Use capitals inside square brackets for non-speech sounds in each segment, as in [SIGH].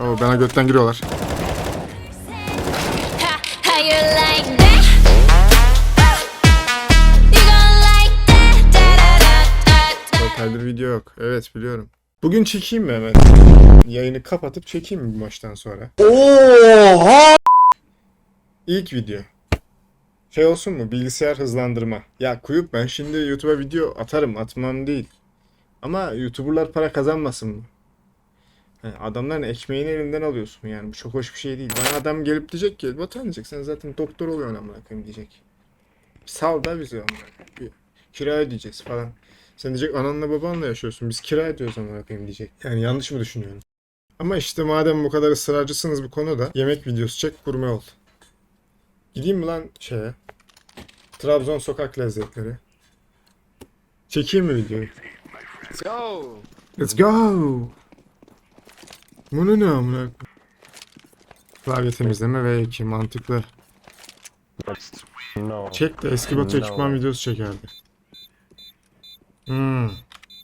Oo bana götten giriyorlar. Kaydır video yok. Evet biliyorum. Bugün çekeyim mi hemen? Yayını kapatıp çekeyim mi bu maçtan sonra? Oha! İlk video. Şey olsun mu? Bilgisayar hızlandırma. Ya Kuyup ben şimdi YouTube'a video atarım. Atmam değil. Ama YouTuber'lar para kazanmasın mı? Yani adamların ekmeğini elinden alıyorsun yani. Bu çok hoş bir şey değil. Bana adam gelip diyecek ki Batuhan diyecek sen zaten doktor oluyorsun amına koyayım diyecek. Sal da bizi amına Kira ödeyeceğiz falan. Sen diyecek ananla babanla yaşıyorsun. Biz kira ödüyoruz amına koyayım diyecek. Yani yanlış mı düşünüyorum? Ama işte madem bu kadar ısrarcısınız bu konuda yemek videosu çek gurme ol. Gideyim mi lan şeye? Trabzon sokak lezzetleri. Çekeyim mi videoyu? Let's go. Let's go. Bunu ne amına? Klavye temizleme ve 2 mantıklı. No. Çek de eski Batu No. ekipman videosu çekerdi. Hmm.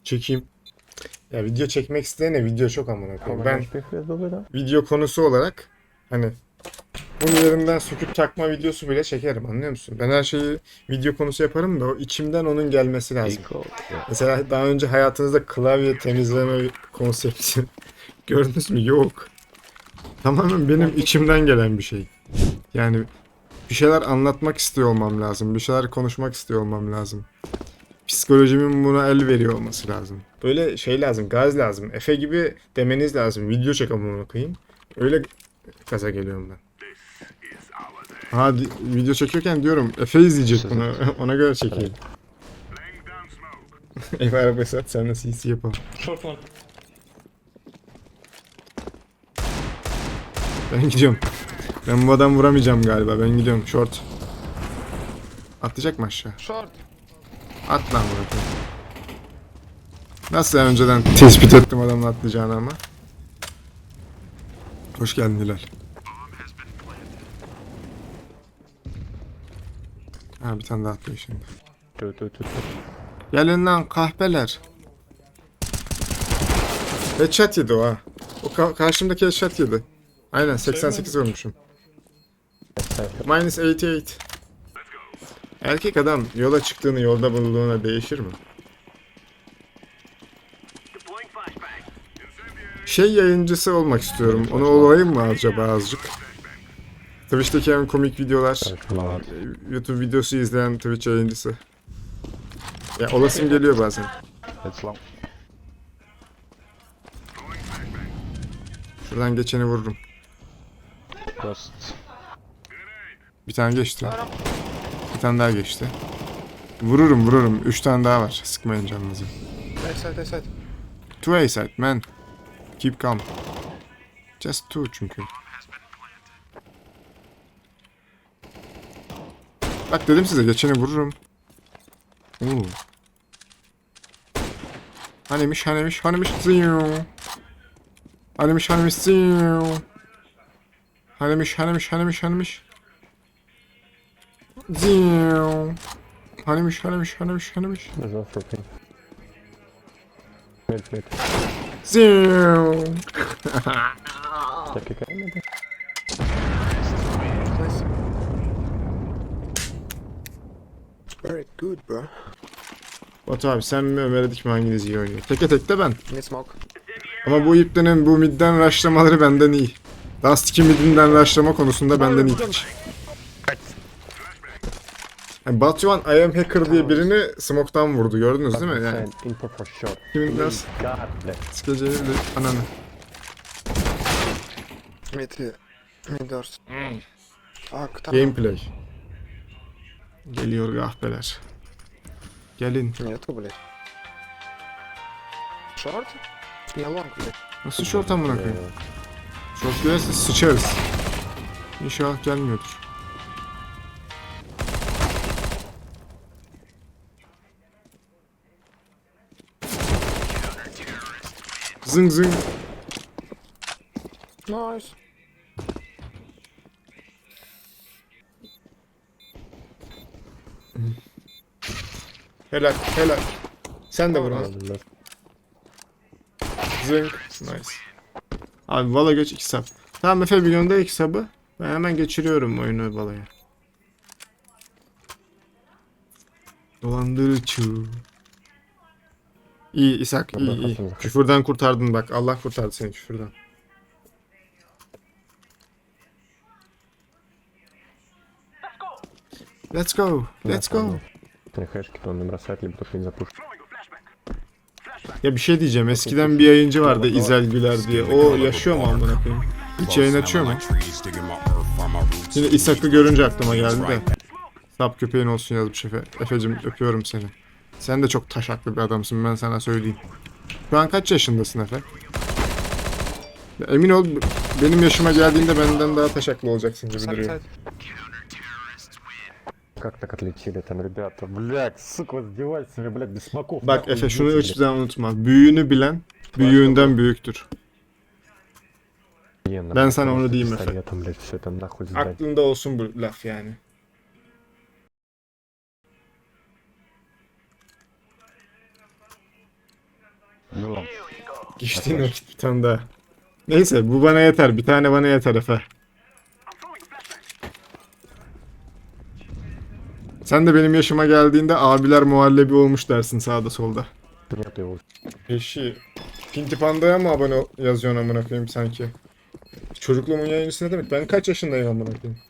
Çekeyim. Ya video çekmek isteyene video çok amına koyayım. Ben video konusu olarak hani bunu yerimden söküp takma videosu bile çekerim anlıyor musun? Ben her şeyi video konusu yaparım da o içimden onun gelmesi lazım. Mesela daha önce hayatınızda klavye temizleme konsepti gördünüz mü? Yok. Tamamen benim içimden gelen bir şey. Yani bir şeyler anlatmak istiyor olmam lazım. Bir şeyler konuşmak istiyor olmam lazım. Psikolojimin buna el veriyor olması lazım. Böyle şey lazım, gaz lazım. Efe gibi demeniz lazım. Video çek amına koyayım. Öyle gaza geliyorum ben. Ha video çekiyorken diyorum Efe izleyecek bunu. [LAUGHS] Ona göre çekeyim. [LAUGHS] Efe arabayı sat sen de CC yapalım. Short one. Ben gidiyorum. Ben bu adam vuramayacağım galiba. Ben gidiyorum. Short. Atlayacak mı aşağı? Short. At lan bunu. Nasıl önceden tespit ettim adamın atlayacağını ama. Hoş geldin Hilal. Ha bir tane daha atlıyor şimdi. Two, two, two. Gelin lan kahpeler. Headshot yedi o ha. O ka- karşımdaki headshot yedi. Aynen 88 vurmuşum. Minus 88. Erkek adam yola çıktığını yolda bulduğuna değişir mi? Şey yayıncısı olmak istiyorum. Onu olayım mı acaba azıcık? Twitch'teki en komik videolar. YouTube videosu izleyen Twitch yayıncısı. Ya olasım geliyor bazen. Şuradan geçeni vururum. Ghost. Bir tane geçti. Bir tane daha geçti. Vururum vururum. Üç tane daha var. Sıkmayın canınızı. Right side, right side. Two A side man. Keep calm. Just two çünkü. Bak dedim size geçeni vururum. Oo. Hanimiş hanimiş hanimiş ziyo. Hanimiş hanimiş ziyo. Hanimiş hanimiş hanimiş. Ziyo. Hanimiş hanimiş hanimiş hanimiş. There's one for ping. Mid, mid. Nice. Very good, bro. Batu abi sen mi Ömer Edik mi hanginiz iyi oynuyor? Teke tek de ben. Mid smoke. Ama bu iplerin bu midden rushlamaları benden iyi. Dust 2 midinden rushlama konusunda benden iyi. Yani Batuhan I am hacker diye birini smoke'tan vurdu gördünüz değil mi? Yani And info for short. kimin nasıl God bless. sikeceğini bile ananı. Mid here. Mid doors. Fuck, tamam. Gameplay. Geliyor kahpeler. Gelin. Нету, блядь. Short? Не long, блядь. Nasıl short amına koyayım? Short gelirse sıçarız. İnşallah gelmiyordur. Zıng zıng. Nice. Helal helal. Sen de vur. Zıng. Nice. Abi Valo geç 2 sub. Tamam Efe bir gönder 2 sub'ı. Ben hemen geçiriyorum oyunu Valo'ya. Dolandırıcı. İyi İshak iyi iyi. Küfürden kurtardın bak. Allah kurtardı seni küfürden. Let's go. Let's go. Три хэшки, то он не бросает, либо только не запушит. Ya bir şey diyeceğim. Eskiden bir yayıncı vardı İzel Güler diye. O yaşıyor mu amına koyayım? Hiç yayın açıyor mu? Şimdi İshak'ı görünce aklıma geldi de. Sap köpeğin olsun yazmış Efe. Efe'cim öpüyorum seni. Sen de çok taşaklı bir adamsın ben sana söyleyeyim. Şu an kaç yaşındasın Efe? Ya emin ol benim yaşıma geldiğinde benden daha taşaklı olacaksın gibi duruyor. Как так отлетели там ребята? Блять, сука, издевательствами, блядь, без смоков. Bak нахуй Efe şunu идете, hiçbir zaman unutma. Büyüğünü bilen büyüğünden büyüktür. блядь. Охуенно, Ben блядь, sana onu просто diyeyim Efe. пистолетом, блядь, все это нахуй сдать. Aklında olsun bu laf yani. Ну ладно. Geçtiğin vakit bir tane daha. Neyse bu bana yeter. Bir tane bana yeter Efe. Sen de benim yaşıma geldiğinde abiler muhallebi olmuş dersin sağda solda. Eşi. Pinti Panda'ya mı abone ol- yazıyorsun amına koyayım sanki? Çocukluğumun yayıncısı ne demek? Ben kaç yaşındayım amına koyayım?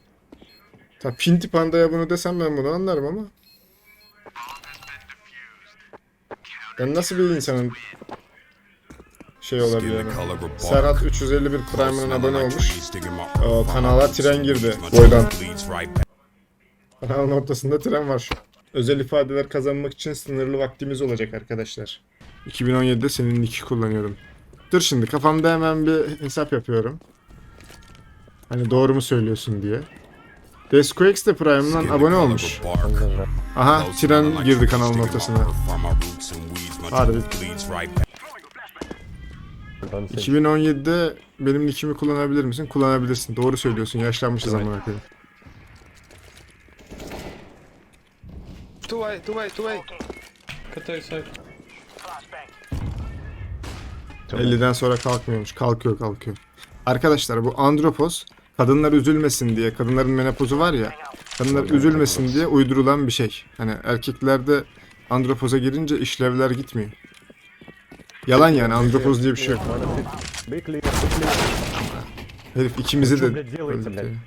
Ta Pinti Panda'ya bunu desem ben bunu anlarım ama. Ben nasıl bir insanın şey olabilir. Serhat 351 Prime'ın abone olmuş. O kanala tren girdi boydan. Kanalın ortasında tren var. Özel ifadeler kazanmak için sınırlı vaktimiz olacak arkadaşlar. 2017'de senin iki kullanıyordum. Dur şimdi kafamda hemen bir hesap yapıyorum. Hani doğru mu söylüyorsun diye. Desquakes de Prime'dan abone olmuş. Aha tren girdi kanalın ortasına. Harbi. 2017'de benim nickimi kullanabilir misin? Kullanabilirsin. Doğru söylüyorsun. Yaşlanmışız amına koyayım. Two way, two way, two way. Катай сайт. 50'den sonra kalkmıyormuş. Kalkıyor kalkıyor. Arkadaşlar bu andropos kadınlar üzülmesin diye kadınların menopozu var ya kadınlar üzülmesin diye uydurulan bir şey. Hani erkeklerde andropoza girince işlevler gitmiyor. Yalan yani andropoz diye bir şey yok. Бейкли, бейкли. Herif ikimizi Что, de блядь, делаете, öldürtüyor. блядь?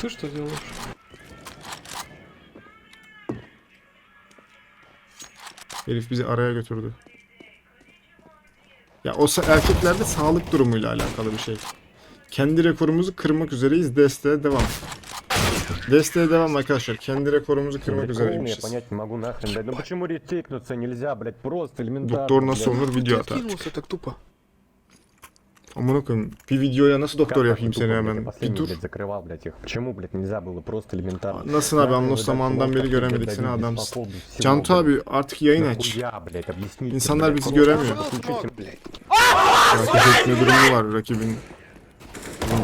Ты что делаешь? Herif bizi araya götürdü. Ya o sa- erkeklerde sağlık durumuyla alakalı bir şey. Kendi rekorumuzu kırmak üzereyiz. Desteğe devam. Desteğe devam arkadaşlar. Kendi rekorumuzu kırmak Прикол, я üzereymişiz. понять не могу нахрен, блядь. Ну почему ретейкнуться нельзя, блядь, просто элементарно. Doktor nasıl блядь. olur video atar. Кинулся так tupо. Amına koyayım. Bir videoya nasıl doktor Как yapayım нахуй seni тупо, блядь, hemen? я Bir последний, dur. блядь, закрывал, блядь, их. Почему, блядь, нельзя было просто элементарно? Nasılsın abi? Нахуй, Anlos блядь, zamanından beri кнопка, göremedik блядь, seni без adamsın. смоков, без всего, Cantu блядь. abi artık yayın aç. Нахуя, блядь, объясните, İnsanlar блядь, bizi просто göremiyor. включите Смог, блядь. Takip etme durumu var rakibin.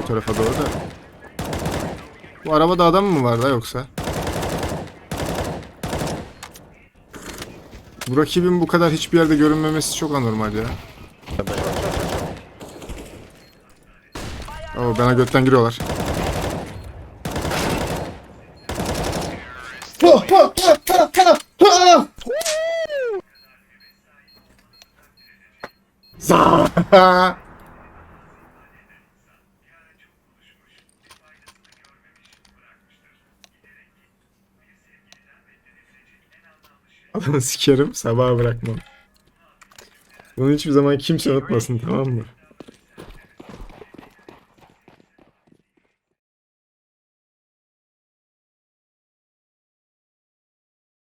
Bu tarafa doğru da. Bu arabada adam mı var da yoksa? Bu rakibin bu kadar hiçbir yerde görünmemesi çok anormal ya. Oo, bana götten giriyorlar. Za! [LAUGHS] Adamı sikerim sabaha bırakmam. Bunu hiçbir zaman kimse unutmasın tamam mı?